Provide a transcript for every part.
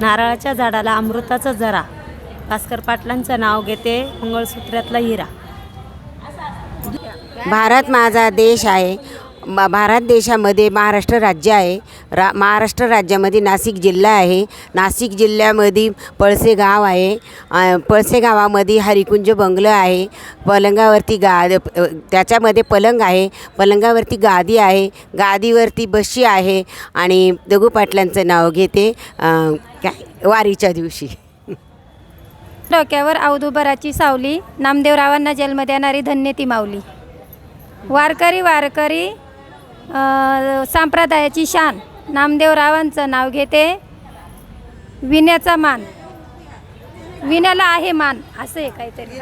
नारळाच्या झाडाला अमृताचा जरा. भास्कर पाटलांचं नाव घेते मंगळसूत्रातला हिरा. भारत माझा देश आहे. म- भारत देशामध्ये महाराष्ट्र राज्य आहे. रा महाराष्ट्र राज्यामध्ये नाशिक जिल्हा आहे. नाशिक जिल्ह्यामध्ये पळसे गाव आहे. पळसे गावामध्ये हरिकुंज बंगलं आहे. पलंगावरती गा त्याच्यामध्ये पलंग आहे. पलंगावरती गादी आहे. गादीवरती बशी आहे आणि दगू पाटलांचं नाव घेते काय? वारीच्या दिवशी. डोक्यावर अवधुबराची सावली नामदेवरावांना जन्म देणारी धन्य ती माऊली. वारकरी वारकरी संप्रदायाची शान. नामदेवरावांचं नाव घेते. विण्याचा मान. विण्याला आहे मान असं आहे काहीतरी.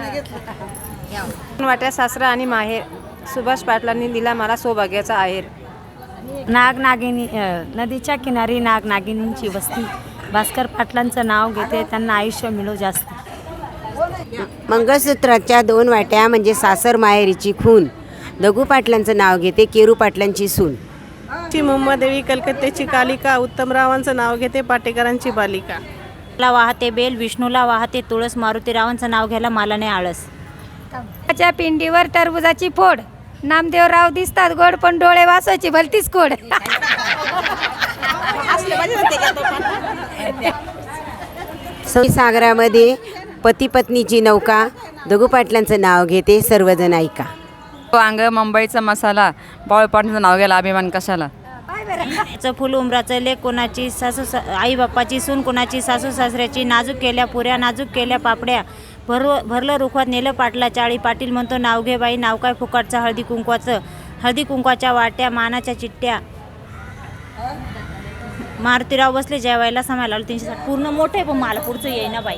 वाट्या सासरा आणि माहेर. सुभाष पाटलांनी दिला मला सौभाग्याचा आहेर. नाग नागिनी अ, नदीच्या किनारी नाग नागिनींची वस्ती. भास्कर पाटलांचं नाव घेते त्यांना आयुष्य मिळो जास्त. मंगळसूत्राच्या दोन वाट्या म्हणजे सासर माहेरीची खून. दगू पाटलांचं नाव घेते केरू पाटलांची सून. ची मुंबादेवी कलकत्त्याची कालिका उत्तमरावांचं नाव घेते पाटेकरांची बालिका. ला वाहते बेल विष्णूला वाहते तुळस मारुतीरावांचं नाव घ्यायला मला नाही आळस. च्या पिंडीवर टरबुजाची फोड. नामदेवराव दिसतात गोड पण डोळे वासाची भलतीच कोड सागरामध्ये पती पत्नीची नौका दगू पाटलांचं नाव घेते सर्वजण ऐका. अंग मुंबईचा मसाला बाळ पाटलांचं नाव गेला अभिमान कशाला? चं फुल उमराचं लेख कोणाची सासू सा आई बाप्पाची सून कोणाची सासू सासऱ्याची नाजूक केल्या पुऱ्या नाजूक केल्या पापड्या. भर भरलं रुखवात नेलं पाटला चाळी. पाटील म्हणतो नाव घे बाई नाव काय फुकाटचं? हळदी कुंकवाचं. हळदी कुंकवाच्या वाट्या मानाच्या चिट्ट्या. मारुतीराव बसले जेवायला समायला आलो तीनशे साठ पूर्ण मोठे पण मला पुढचं येईना बाई.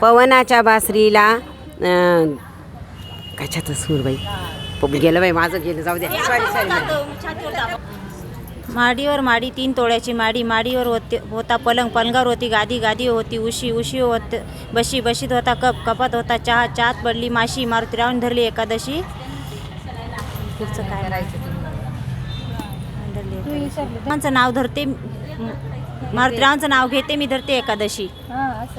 पवनाच्या बासरीला अं, कशाचं सूर बाई. गेलं बाई माझं गेलं जाऊ द्या. सॉरी सॉरी माडीवर माडी तीन तोळ्याची माडी माडीवर होते होता पलंग पलंगावर होती गादी गादी होती उशी उशी होत बशी बशीत होता कप कपात होता चहा चहात पडली माशी मारुतीरावून धरली एकादशी. पुढचं काय? नाव धरते मारुतीरावांचं नाव घेते मी धरते एकादशी.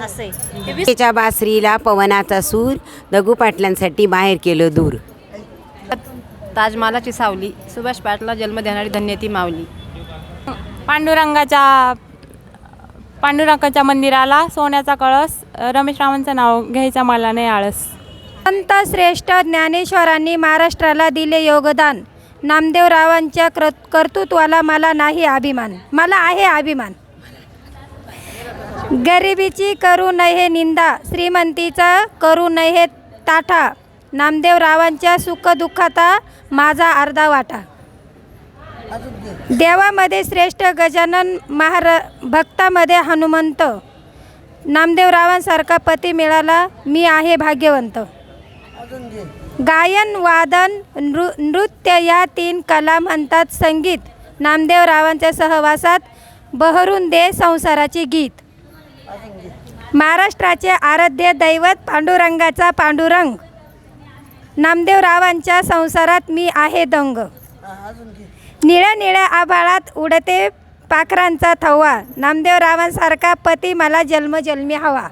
असं आहे. त्याच्या बासरीला पवनाचा सूर दगू पाटलांसाठी बाहेर केलं दूर. ताजमहालाची सावली सुभाष पाटला जन्म देणारी धन्य ती माऊली पांडुरंगाच्या पांडुरंगाच्या मंदिराला सोन्याचा कळस रमेश रावांचं नाव घ्यायचं मला नाही आळस. संत श्रेष्ठ ज्ञानेश्वरांनी महाराष्ट्राला दिले योगदान. नामदेवरावांच्या कर कर्तृत्वाला मला नाही अभिमान. मला आहे अभिमान. गरिबीची करू नये निंदा श्रीमंतीचा करू नये ताठा. नामदेवरावांच्या सुखदुःखाचा माझा अर्धा वाटा. देवामध्ये श्रेष्ठ गजानन महार भक्तामध्ये हनुमंत. नामदेवरावांसारखा पती मिळाला मी आहे भाग्यवंत. गायन वादन नृ नृत्य या तीन कला म्हणतात संगीत. नामदेवरावांच्या सहवासात बहरून दे संसाराचे गीत. महाराष्ट्राचे आराध्य दैवत पांडुरंगाचा पांडुरंग. नामदेवरावांच्या संसारात मी आहे दंग. निळ्या निळ्या आभाळात उडते पाखरांचा थवा. नामदेवरावांसारखा पती मला जन्मजन्मी हवा.